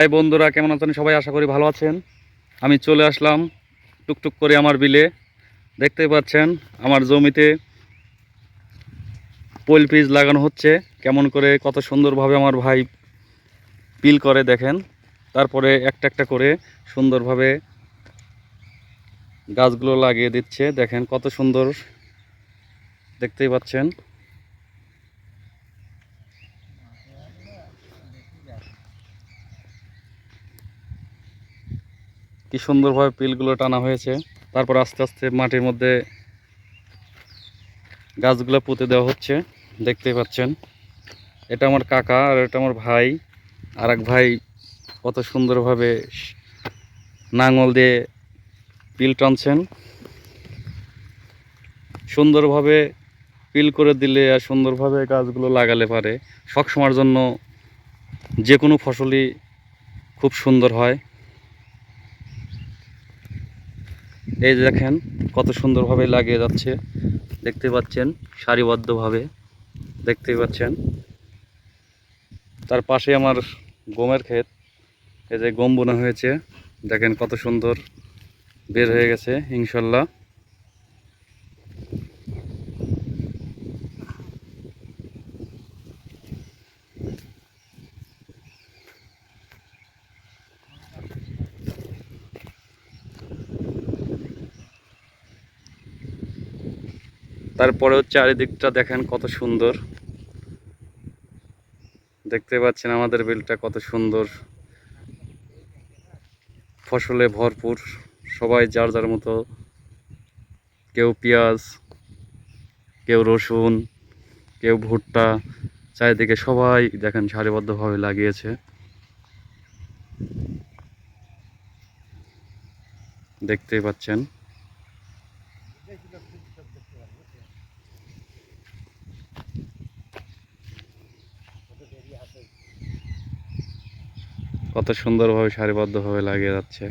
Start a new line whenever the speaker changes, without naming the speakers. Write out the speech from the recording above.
High বন্ধুরা, কেমন আছেন? সবাই আশা করি ভালো আছেন। আমি চলে আসলাম টুকটুক করে আমার বিলে। দেখতেই পাচ্ছেন, আমার জমিতে পোল পিস লাগানো হচ্ছে। কেমন করে, কত সুন্দরভাবে আমার ভাই পিল করে, দেখেন। তারপরে একটা একটা করে সুন্দরভাবে গাছগুলো লাগিয়ে দিচ্ছে। দেখেন কত সুন্দর, দেখতেই পাচ্ছেন। কি সুন্দরভাবে পিলগুলো টানা হয়েছে। তারপর আস্তে আস্তে মাটির মধ্যে গাছগুলো পুঁতে দেওয়া হচ্ছে। দেখতেই পাচ্ছেন। এটা আমার কাকা আর এটা আমার ভাই। আর এক ভাই কত সুন্দরভাবে নাঙল দিয়ে পিল টানছেন। সুন্দরভাবে পিল করে দিলে আর সুন্দরভাবে গাছগুলো লাগালে পারে। সবসময়ের জন্য যে কোনো ফসলই খুব সুন্দর হয়। এই যে দেখেন, কত সুন্দরভাবে লাগিয়ে যাচ্ছে। দেখতে পাচ্ছেন, সারিবদ্ধভাবে। দেখতে পাচ্ছেন। তার পাশে আমার গমের ক্ষেত। এই যে গম বোনা হয়েছে। দেখেন কত সুন্দর বের হয়ে গেছে, ইনশাল্লাহ। তারপরেও চারিদিকটা দেখেন কত সুন্দর। দেখতে পাচ্ছেন আমাদের বিলটা কত সুন্দর। ফসলে ভরপুর, সবাই যার যার মতো, কেউ পেঁয়াজ, কেউ রসুন, কেউ ভুট্টা, চারিদিকে সবাই দেখেন সারিবদ্ধভাবে লাগিয়েছে। দেখতেই পাচ্ছেন। কত সুন্দরভাবে সারিবদ্ধভাবে লাগিয়ে যাচ্ছে।